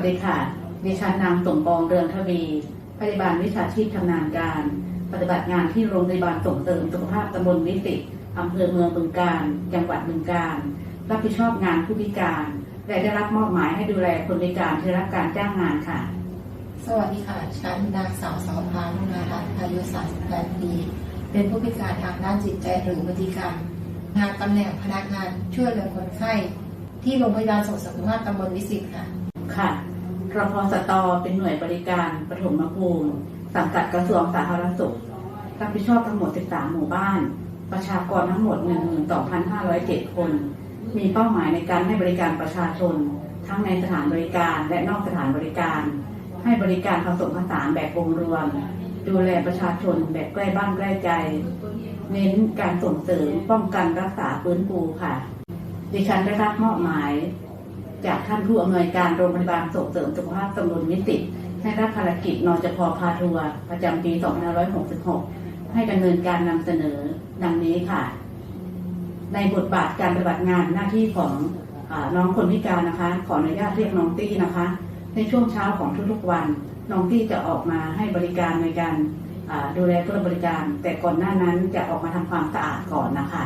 วัสดีค่ะ ดิฉันนางสมปองเรืองทวีพยาบาลวิชาชีพชำนาญการ ปฏิบัติงานที่โรงพยาบาลส่งเสริมสุขภาพตำบลวิสิตอำเภอเมืองบึงการ จังหวัดบึงการ รับผิดชอบงานผู้พิการ และได้รับมอบหมายให้ดูแลคนพิการที่รับการจ้างงานค่ะ สวัสดีค่ะ ฉันนางสาวสาวพานุนารัตน์อายุ38ปีเป็นผู้พิการทางด้านจิตใจหรือพฤติกรรม งานตำแหน่งพนักงานช่วยเหลือคนไข้ที่โรงพยาบาลส่งเสริมสุขภาพตำบลวิสิตค่ะ ค่ะรพสตเป็นหน่วยบริการปฐมภูมิ สังกัดกระทรวงสาธารณสุข รับผิดชอบทั้งหมด 13 หมู่บ้าน ประชากรทั้งหมด 12,507 คน มีเป้าหมายในการให้บริการประชาชน ทั้งในสถานบริการและนอกสถานบริการ ให้บริการผสมผสานแบบองค์รวม ดูแลประชาชนแบบใกล้บ้านใกล้ใจ เน้นการส่งเสริมป้องกันรักษาฟื้นฟูค่ะ ดิฉันได้รับมอบหมาย จากท่านผู้อำนวยการโรงพยาบาลส่งเสริมสุขภาพตำบลวิสิให้รับภารกิจนจพพาทัวร์ประจำปี 2566 ให้ดำเนินการนำเสนอดังนี้ค่ะ ในบทบาทการปฏิบัติงานหน้าที่ของอน้องคนพิการนะคะ ขออนุญาตเรียกน้องตี้นะคะ ในช่วงเช้าของทุกๆวัน น้องตี้จะออกมาให้บริการในการดูแลผู้รับบริการ แต่ก่อนหน้านั้นจะออกมาทำความสะอาดก่อนนะคะ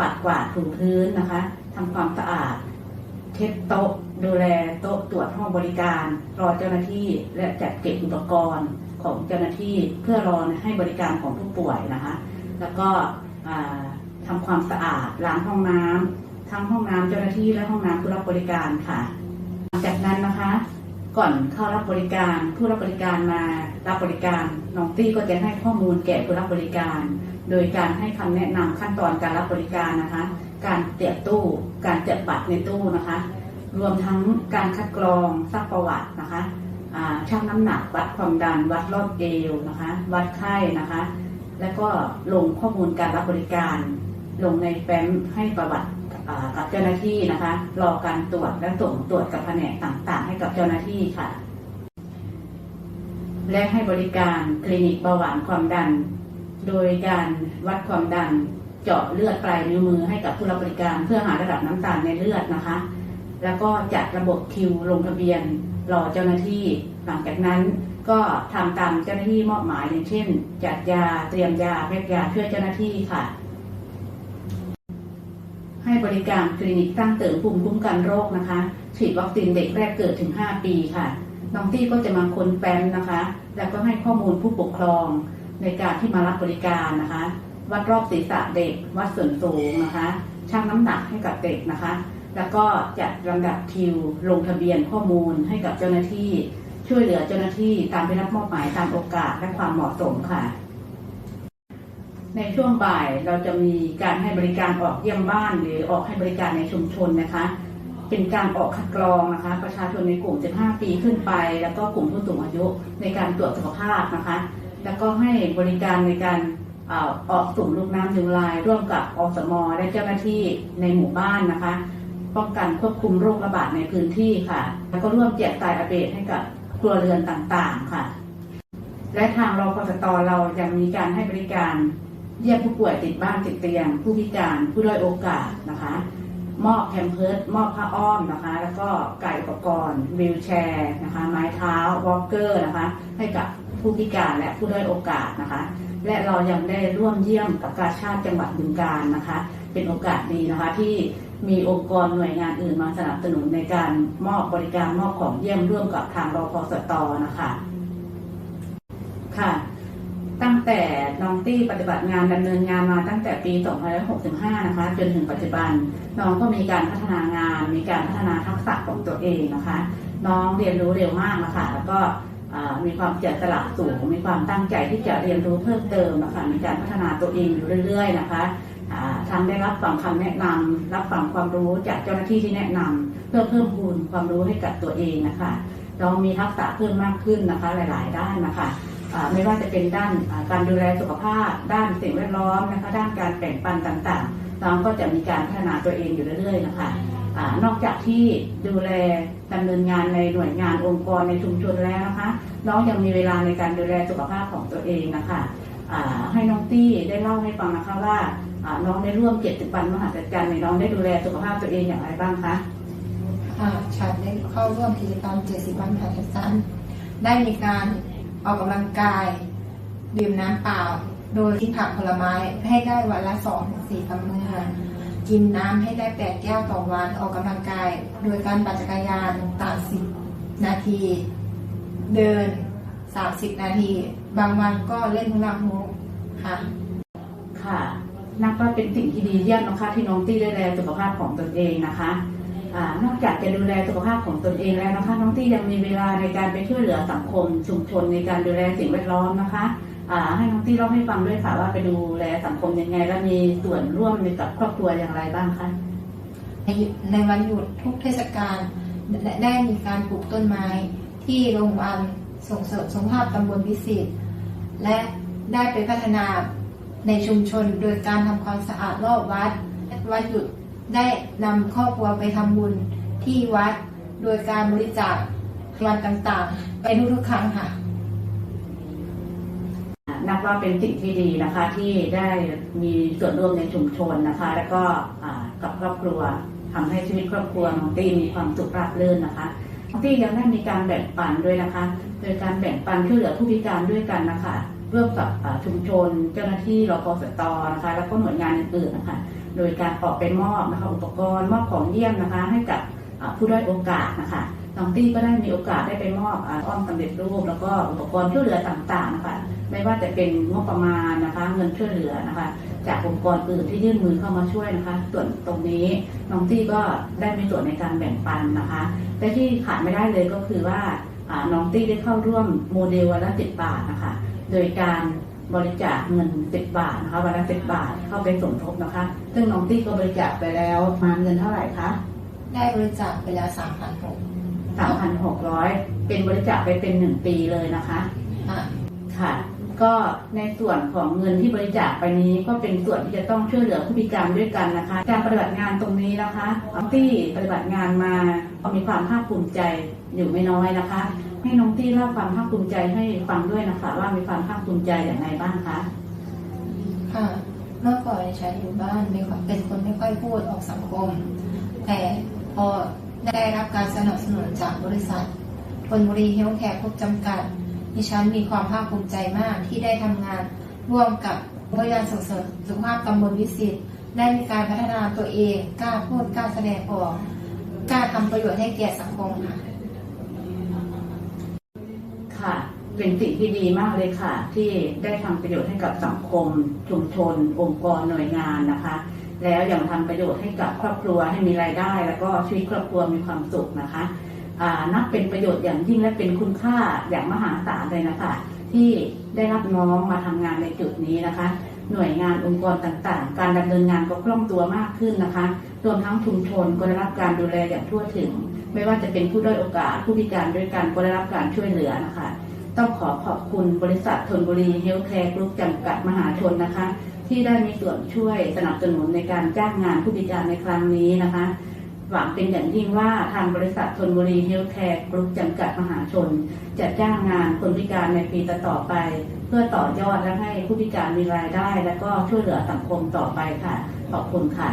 ปัดกวาดถูพื้นนะคะทำความสะอาด เช็ดโต๊ะดูแลโต๊ะตรวจห้องบริการ รอเจ้าหน้าที่และจัดเก็บอุปกรณ์ของเจ้าหน้าที่เพื่อรอให้บริการของผู้ป่วยนะคะ แล้วก็อ่าทำความสะอาดล้างห้องน้ำทั้งห้องน้ำเจ้าหน้าที่และห้องน้ำผู้รับบริการค่ะหลังจากนั้นนะคะ ก่อนเข้ารับบริการผู้รับบริการมารับบริการน้องตี้ก็จะให้ข้อมูลแก่ผู้รับบริการ โดยการให้คำแนะนำขั้นตอนการรับบริการนะคะ การเตรียมตู้ การจัดบัตรในตู้นะคะ รวมทั้งการคัดกรองซักประวัตินะคะอ่าชั่งน้ำหนักวัดความดัน วัดรอบเอวนะคะ วัดไข้นะคะ แล้วก็ลงข้อมูลการรับบริการ ลงในแฟ้มให้ประวัติกับเจ้าหน้าที่นะคะ รอการตรวจและส่งตรวจกับแผนกต่างๆ ให้กับเจ้าหน้าที่ค่ะ และให้บริการคลินิกเบาหวานความดัน โดยการวัดความดัน เจาะเลือดปลายนิ้วมือให้กับผู้รับบริการเพื่อหาระดับน้ำตาลในเลือดนะคะ แล้วก็จัดระบบคิวลงทะเบียนรอเจ้าหน้าที่ หลังจากนั้นก็ทำตามเจ้าหน้าที่มอบหมายอย่างเช่น จัดยาเตรียมยาแพ็กยาช่วยเจ้าหน้าที่ค่ะ ให้บริการคลินิกสร้งเสริมภูมิคุ้มกันโรคนะคะฉีดวัคซีนเด็กแรกเกิดถึง 5 ปีค่ะน้องตี้ก็จะมาค้นแฟ้มนะคะ แล้วก็ให้ข้อมูลผู้ปกครองในการที่มารับบริการนะคะ วัดรอบศีรษะเด็ก วัดส่วนสูงนะคะ ชั่งน้ำหนักให้กับเด็กนะคะ แล้วก็จัดลำดับคิว ลงทะเบียนข้อมูลให้กับเจ้าหน้าที่ ช่วยเหลือเจ้าหน้าที่ตามที่รับมอบหมายตามโอกาสและความเหมาะสมค่ะ ในช่วงบ่ายเราจะมีการให้บริการออกเยี่ยมบ้าน หรือออกให้บริการในชุมชนนะคะ เป็นการออกคัดกรองนะคะ ประชาชนในกลุ่ม 15 ปีขึ้นไป แล้วก็กลุ่มผู้สูงอายุในการตรวจสุขภาพนะคะ แล้วก็ให้บริการในการ ออกสุ่มลูกน้ำยุงลาย ร่วมกับอสมและเจ้าหน้าที่ในหมู่บ้านนะคะ ป้องกันควบคุมโรคระบาดในพื้นที่ค่ะ แล้วก็ร่วมแจกจ่ายอาเบตให้กับครัวเรือนต่างๆค่ะ และทางรพสตเรายังมีการให้บริการเยี่ยมผู้ป่วยติดบ้านติดเตียง ผู้พิการผู้ด้อยโอกาสนะคะมอบแพมเพิร์ดมอบผ้าอ้อมนะคะ แล้วก็ไก่อุปกรณ์วีลแชร์นะคะ ไม้เท้าวอล์กเกอร์นะคะ ให้กับ ผู้พิการและผู้ด้อยโอกาสนะคะ และเรายังได้ร่วมเยี่ยมกับกาชาติจังหวัดบึงการนะคะ เป็นโอกาสดีนะคะที่มีองค์กรหน่วยงานอื่นมาสนับสนุนในการมอบบริการมอบของเยี่ยมร่วมกับทางรพสตนะคะค่ะตั้งแต่น้องตี้ปฏิบัติงานดำเนินงานมาตั้งแต่ปี 2565 นะคะ จนถึงปัจจุบัน น้องก็มีการพัฒนางาน มีการพัฒนาทักษะของตัวเองนะคะ น้องเรียนรู้เร็วมากนะคะ แล้วก็ มีความเจียดสละสูง มีความตั้งใจที่จะเรียนรู้เพิ่มเติมนะคะมีการพัฒนาตัวเองอยู่เรื่อยๆนะคะทั้งได้รับฟังคำแนะนำรับฟังความรู้จากเจ้าหน้าที่ที่แนะนำเพื่อเพิ่มพูนความรู้ให้กับตัวเองนะคะ เรามีทักษะเพิ่มมากขึ้นนะคะหลาย ๆ ด้านนะคะไม่ว่าจะเป็นด้านการดูแลสุขภาพ ด้านสิ่งแวดล้อมนะคะ ด้านการแบ่งปันต่างๆน้องก็จะมีการพัฒนาตัวเองอยู่เรื่อยๆนะคะ นอกจากที่ดูแลดำเนินงานในหน่วยงานองค์กรในชุมชนแล้วนะคะ น้องยังมีเวลาในการดูแลสุขภาพของตัวเองนะคะให้น้องตี้ได้เล่าให้ฟังนะคะว่าน้องได้ร่วมเจ็ดสิบวันมหัศจรรย์ในน้องได้ดูแลสุขภาพตัวเองอย่างไรบ้างคะค่ะฉันได้เข้าร่วมกิจกรรม70วันผ่านสั้นได้มีการออกกำลังกาย ดื่มน้ำเปล่า โดยที่ผักผลไม้ให้ได้วันละ2-4ถึงคำมือ กินน้ำให้ได้8แก้วต่อวันออกกำลังกาย โดยการปั่นจักรยานต่าง10นาที เดิน30นาที บางวันก็เล่นฮุลาฮูปค่ะ ค่ะนับว่าเป็นสิ่งที่ดีเยี่ยมนะคะที่น้องตี้ดูแลสุขภาพของตนเองนะคะอนอกจากจะดูแลสุขภาพของตนเองแล้วนะคะ น้องตี้ยังมีเวลาในการไปช่วยเหลือสังคมชุมชนในการดูแลสิ่งแวดล้อมนะคะ ให้น้องตี้เล่าให้ฟังด้วยค่ะว่าไปดูแลสังคมยังไง และมีส่วนร่วมในกับครอบครัวอย่างไรบ้างคะในในวันหยุดทุกเทศกาลได้ได้มีการปลูกต้นไม้ที่โรงพยาบาลส่งเสริมสุขภาพตำบลวิสิตและได้ไปพัฒนาในชุมชนโดยการทำความสะอาดรอบวัด วันหยุดได้นำครอบครัวไปทำบุญที่วัด โดยการบริจาควันต่างๆ ไปทุกๆครั้งค่ะ นับว่าเป็นสิ่งที่ดีนะคะที่ได้มีส่วนร่วมในชุมชนนะคะ แล้วก็กับครอบครัวทำให้ชีวิตครอบครัวน้องตี้มีความสุขราบรื่นนะคะน้องตี้ยังได้มีการแบ่งปันด้วยนะคะ โดยการแบ่งปันช่วยเหลือผู้พิการด้วยกันนะคะร่วมกับชุมชนเจ้าหน้าที่รพสตนะคะ แล้วก็หน่วยงานอื่นๆนะคะ โดยการออกไปมอบนะคะอุปกรณ์มอบของเยี่ยมนะคะ ให้กับผู้ด้อยโอกาสนะคะ น้องตี้ก็ได้มีโอกาสได้ไปมอบอ้อมสำเร็จรูป แล้วก็อุปกรณ์ช่วยเหลือต่างๆนะคะไม่ว่าจะเป็นงบประมาณนะคะ เงินช่วยเหลือนะคะ จากองค์กรอื่นที่ยื่นมือเข้ามาช่วยนะคะ ส่วนตรงนี้น้องตี้ก็ได้มีส่วนในการแบ่งปันนะคะแต่ที่ขาดไม่ได้เลยก็คือว่าน้องตี้ได้เข้าร่วมโมเดลวันละสิบบาทนะคะ โดยการบริจาคเงินสิบบาทนะคะวันละสิบบาทเข้าไปสมทบนะคะ ซึ่งน้องตี้ก็บริจาคไปแล้วมาเงินเท่าไหร่คะได้บริจาคไปแล้ว3,600 สามพันหกร้อยเป็นบริจาคไปเป็นหนึ่งปีเลยนะคะค่ะค่ะ ก็ในส่วนของเงินที่บริจาคไปนี้ก็เป็นส่วนที่จะต้องช่วยเหลือผู้พิการด้วยกันนะคะ การปฏิบัติงานตรงนี้นะคะน้องตี้ปฏิบัติงานมามีความภาคภูมิใจอยู่ไม่น้อยนะคะ ให้น้องตี้เล่าความภาคภูมิใจให้ฟังด้วยนะคะ ว่ามีความภาคภูมิใจอย่างไรบ้างคะค่ะเมื่อก่อนฉันอยู่บ้านไม่ค่อยเป็นคนไม่ค่อยพูดออกสังคม แต่พอได้รับ การสนับสนุนจากบริษัททนบุรีเฮลท์แคร์พบจำกัด ดิฉันมีความภาคภูมิใจมากที่ได้ทำงานร่วมกับบริการส่งเสริมสุขภาพตำบลวิสิตได้มีการพัฒนาตัวเองกล้าพูดกล้าแสดงออกกล้าทำประโยชน์ให้แก่สังคมค่ะ ค่ะ เป็นสิ่งที่ดีมากเลยค่ะ ที่ได้ทำประโยชน์ให้กับสังคม ชุมชน องค์กรหน่วยงานนะคะ แล้วยังทำประโยชน์ให้กับครอบครัวให้มีรายได้ แล้วก็ชีวิตครอบครัวมีความสุขนะคะนับเป็นประโยชน์อย่างยิ่งและเป็นคุณค่าอย่างมหาศาลเลยนะคะที่ได้รับน้องมาทำงานในจุดนี้นะคะ หน่วยงานองค์กรต่างๆ การดำเนินงานก็คล่องตัวมากขึ้นนะคะรวมทั้งชุมชนก็ได้รับการดูแลอย่างทั่วถึง ไม่ว่าจะเป็นผู้ด้อยโอกาสผู้พิการด้วยกันก็ได้รับการช่วยเหลือนะคะ ต้องขอขอบคุณบริษัทธนบุรีเฮลท์แคร์กรุ๊ปจำกัดมหาชนนะคะ ที่ได้มีส่วนช่วยสนับสนุนในการจ้างงานผู้พิการในครั้งนี้นะคะ หวังเป็นอย่างยิ่งว่าทางบริษัทธนบุรีเฮลท์แคร์กรุ๊ปจำกัดมหาชน จะจ้างงานคนพิการในปีต่อๆไป เพื่อต่อยอดและให้ผู้พิการมีรายได้ และก็ช่วยเหลือสังคมต่อไปค่ะ ขอบคุณค่ะ